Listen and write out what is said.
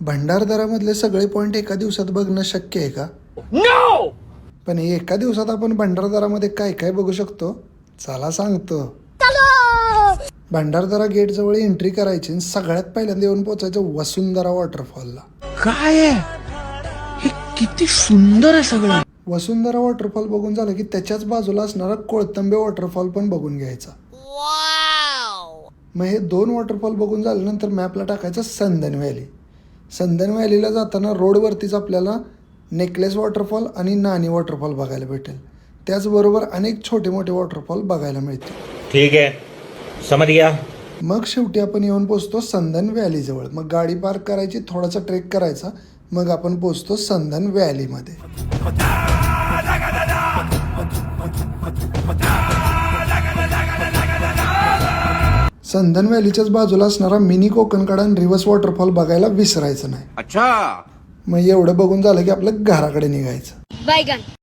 भंडारदरामधले सगळे पॉइंट एका दिवसात बघणं शक्य आहे का? पण हे एका दिवसात आपण भंडारदरामध्ये काय काय बघू शकतो? चला सांगतो. भंडारदरा गेट जवळ एंट्री करायची आणि सगळ्यात पहिल्यांदा येऊन पोचायचं वसुंधरा वॉटरफॉलला काय हे किती सुंदर आहे सगळं. वसुंधरा वॉटरफॉल बघून झालं की त्याच्याच बाजूला असणारा कोळतंबे वॉटरफॉल पण बघून घ्यायचा. मग हे दोन वॉटरफॉल बघून झाल्यानंतर मॅपला टाकायचं संदन व्हॅली संदन व्हॅलीला जाताना रोडवरतीच आपल्याला नेकलेस वॉटरफॉल आणि नानी वॉटरफॉल बघायला भेटेल. त्याचबरोबर अनेक छोटे मोठे वॉटरफॉल बघायला मिळतील. ठीक है समझ गया मग शेवटी आपण येऊन पोचतो संदन व्हॅलीजवळ. मग गाडी पार्क करायची थोडासा ट्रेक करायचा. मग आपण पोचतो संदन व्हॅलीमध्ये. संदन व्हॅलीच्याच बाजूला असणारा मिनी कोकणकडा आणि रिव्हर्स वॉटरफॉल बघायला विसरायचं नाही. अच्छा. मग एवढं बघून झालं की आपलं घराकडे निघायचं. बैगन